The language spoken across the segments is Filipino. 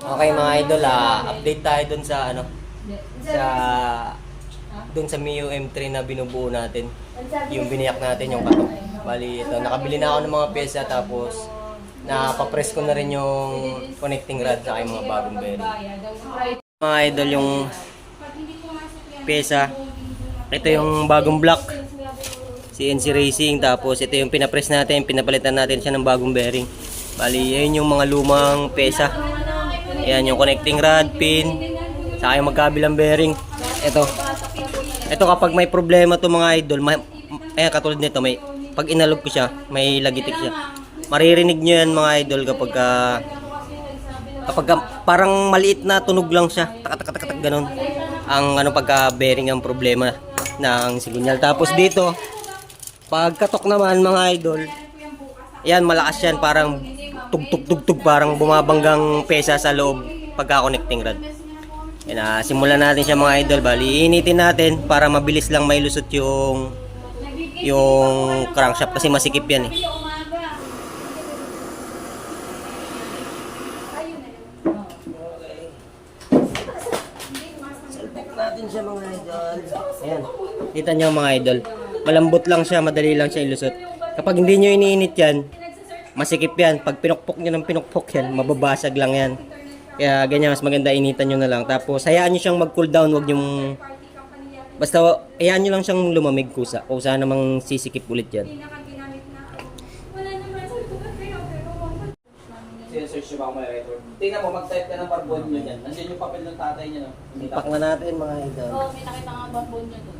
Okay mga idol, ah, update tayo dun sa ano, sa dun sa Mio M3 na binubuo natin. Yung biniyak natin yung katok. Bali ito, nakabili na ako ng mga pyesa tapos napapress ko na rin yung connecting rod sa mga bagong bearing. Mga idol, yung pyesa. Ito yung bagong block. CNC Racing. Tapos ito yung pinapress natin, pinapalitan natin siya ng bagong bearing. Bali, yan yung mga lumang pyesa. Ayan yung connecting rod, pin, saka yung magkabilang bearing. Ito. Ito kapag may problema to mga idol, may, ayan katulad nito, may, pag inalog ko siya, may lagitik siya. Maririnig nyo yan mga idol kapag ah, kapag ah, parang maliit na tunog lang siya, tak tak tak tak ganun. Ang ano pagka bearing ang problema ng signal. Tapos dito, pag katok naman mga idol, yan malakas yan parang tugtog tugtog parang bumabanggang pesa sa loob pagka connecting rod. Yan na, simulan natin siya mga idol. Bali, initin natin para mabilis lang may lusot yung yung crankshaft kasi masikip yan eh. Natin siya mga idol. Ayan. Kita nyo mga idol. Malambot lang siya, madali lang siya ilusot. Kapag hindi nyo iniinit yan, masikip yan. Pag pinukpok nyo ng pinukpok yan, mababasag lang yan. Kaya ganyan, mas maganda initan nyo na lang. Tapos, hayaan nyo siyang mag-cool down. Huwag yung... Basta, hayaan nyo lang siyang lumamig kusa. Kusa namang sisikip ulit yan. Sinesearch nyo ba ako may record? Tingnan mo, mag-type ka ng barbon nyo dyan. Nandiyan yung papel ng tatay niya, no? Ipak na natin mga idol. Oo, may nakita nga backbone niya doon.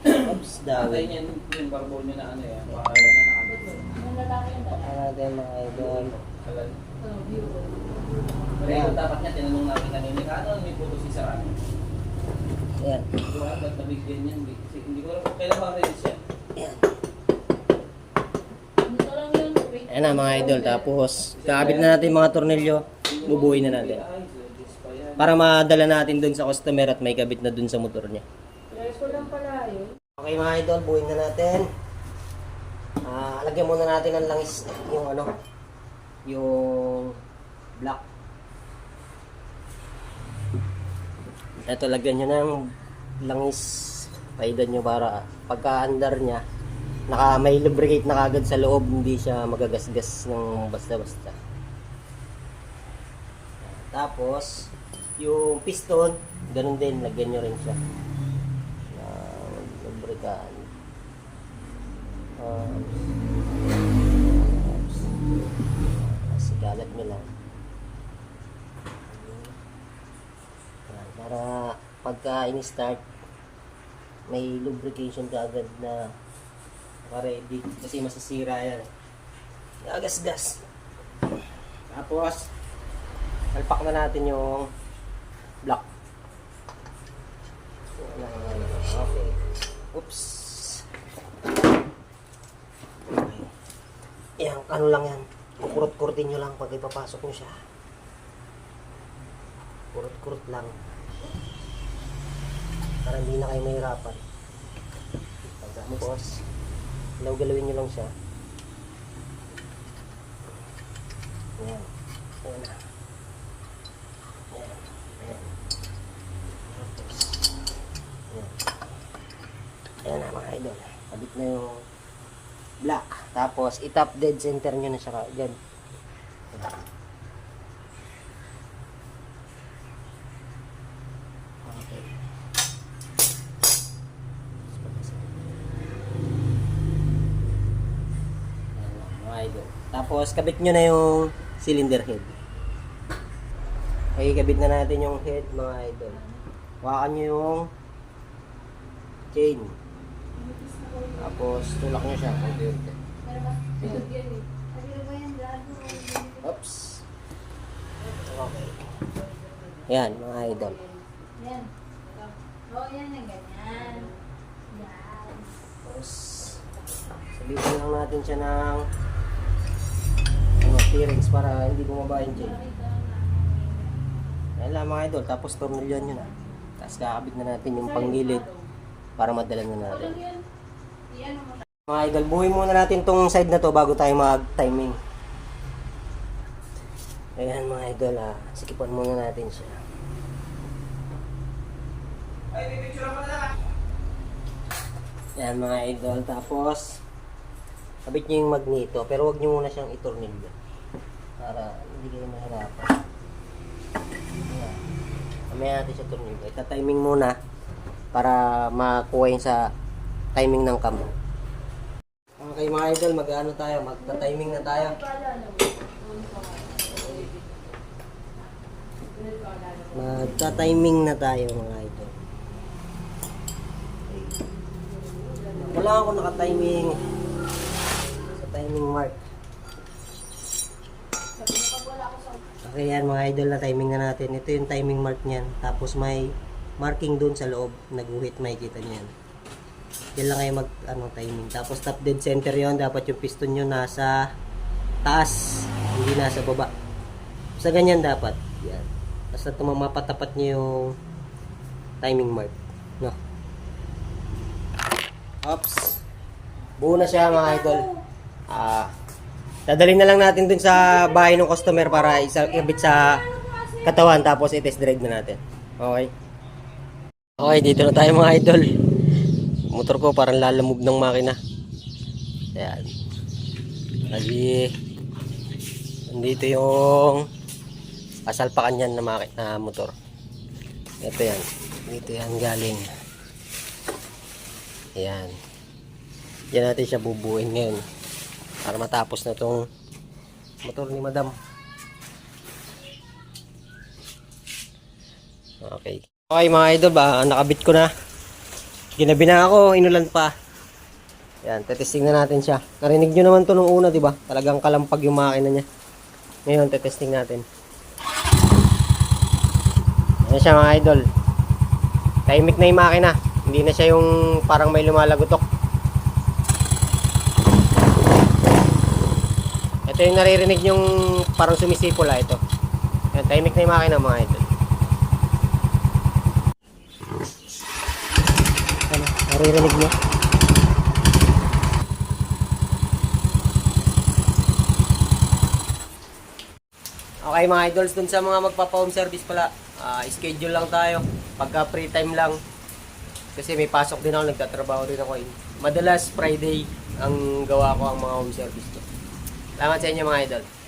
Oops, Tatay dawit. niya yung barbon niya na ano yan. Baka na nakabit. Ang lalaki yung natin mga idol. View. Record dapat niya, tinanong namin kanina. Ano may puto si Sarah? Ko alam ba't nabigyan niya. Hindi ko alam kung kailan ba release yan. Ayan. Na mga idol. Tapos, kakabit na natin mga tornilyo. Bubuhay na natin. Yan. Para madala natin dun sa customer at may kabit na dun sa motor niya. Okay mga idol, buuin na natin. Ah, lagyan muna natin ng langis yung ano, yung black. Ito, lagyan nyo ng langis. Paidan nyo para pagka-andar niya, naka, may lubricate na kagad sa loob, hindi siya magagasgas ng basta-basta. Tapos, yung piston, ganun din, lagyan nyo rin siya. ng lubricant. Kasi galat nyo lang. Para pagka in-start, may lubrication ka agad na ready kasi masisira yan. Agas-gas. Tapos, alpak na natin yung block. Okay. Oops. Okay. Yan, ano lang yan. Kukurot-kurutin nyo lang pag ipapasok nyo siya. Kurot-kurot lang. Para hindi na kayo mahirapan. Tapos, galaw-galawin nyo lang siya. Yan. Ayan na. Ayan. Ayan. Ayan. Ayan na mga idol. Kabit na yung black. Tapos, itap dead center nyo na siya. Ayan. Okay. Tapos, kabit nyo na yung cylinder head. Okay, kabit na natin yung head, mga idol. Hawakan nyo yung chain. Tapos, tulak nyo siya. Unti-unti. Oops. Okay. Yan, mga idol. Yan. Oo, yan ang ganyan. Yan. Tapos, sabihin lang natin siya ng ano, clearance para hindi bumaba yung chain. Yan lang mga idol. Tapos, tornilyon nyo na. Tapos, kakabit na natin yung panggilid para madala na natin. Mga idol, buhay muna natin tong side na to bago tayo mag-timing. Ayan mga idol, ah. sikipan muna natin siya. Ay, pipicture mo na lang. Ayan mga idol, tapos kabit niyo yung magneto, pero wag niyo muna siyang itornilyo. Para hindi kayo mahirapan. Ayan. Mamaya natin siya tornilyo. Ita-timing muna para makuha yun sa timing ng cam. Okay mga idol, mag-ano tayo, magta-timing na tayo. Magta-timing na tayo mga idol. Wala ako naka-timing sa timing mark. Okay yan mga idol na timing na natin. Ito yung timing mark niyan. Tapos may marking doon sa loob. Nag-uhit makikita niyan. Yan lang kayo mag ano, timing. Tapos top dead center yon Dapat yung piston nyo nasa taas. Hindi nasa baba. Sa ganyan dapat. Yan. Basta tumamapatapat nyo yung timing mark. No? Oops. Buo na siya mga idol. Ah, dadalhin na lang natin dun sa bahay ng customer para isa ibit sa katawan tapos i-test drive na natin. Okay. Okay, dito na tayo mga idol. Motor ko parang lalamove ng makina. Ayan. Lagi nandito yung pasalpakan yan na, maki- na motor. Ito yan. Dito yan galing. Ayan. Diyan natin siya bubuin ngayon. Para matapos na tong motor ni madam. Okay. Okay mga idol ba, nakabit ko na. Ginabi na ako, inulan pa. Yan, tetesting na natin siya. Narinig nyo naman to nung una, di ba? Talagang kalampag yung makina niya. Ngayon, tetesting natin. Yan siya mga idol. Tahimik na yung makina. Hindi na siya yung parang may lumalagotok. Ito yung naririnig yung parang sumisipula ito. Yan, tahimik na yung makina mga idol. Ano, naririnig nyo? Okay mga idols, dun sa mga magpapa-home service pala, ah, schedule lang tayo. Pagka free time lang. Kasi may pasok din ako, nagtatrabaho din ako. Madalas Friday ang gawa ko ang mga home service ko. Salamat sa inyo mga idol.